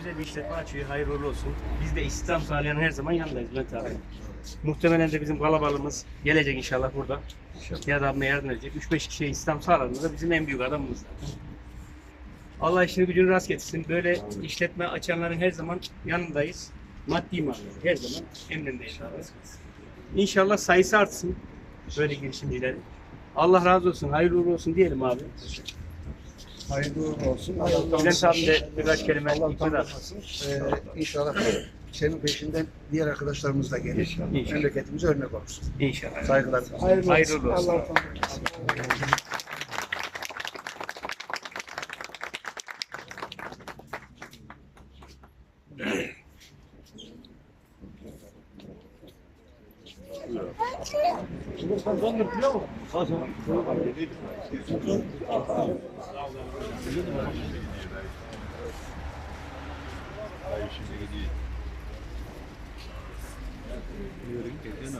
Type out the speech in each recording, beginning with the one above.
Güzel bir işletme açıyor. Hayırlı uğurlu olsun. Biz de istihdam sağlayan her zaman yanındayız Mehmet abi. Muhtemelen de bizim kalabalığımız gelecek inşallah burada. Ya da abime yardım edecek. 3-5 kişiye istihdam sağladığında bizim en büyük adamımız. Allah işini gücünü rast getirsin. Böyle işletme açanların her zaman yanındayız. Maddi manevi her zaman emrindeyiz. İnşallah sayısı artsın. Böyle girişimcilerin. Allah razı olsun. Hayırlı uğurlu olsun diyelim abi. Hayırlı uğurlu olsun. Bülent abi de birkaç kelime Allah ikna utandırmasın. Ee, inşallah senin peşinden diğer arkadaşlarımız da gelir. İnşallah. Memleketimize örnek olursun. İnşallah. Saygılar. Hayırlı uğurlu olsun. Allah Hayır şimdi değil. Diyorum ki en az.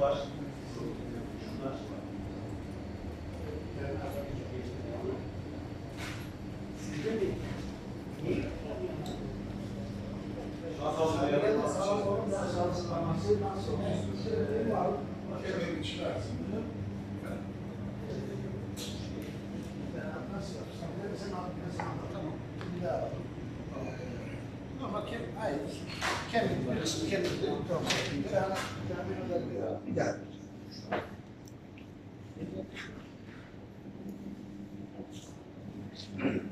var. Şunlar var. Utandırmasın. Ama kendi, hayır, kendi birisi kendi tamam. Bir daha.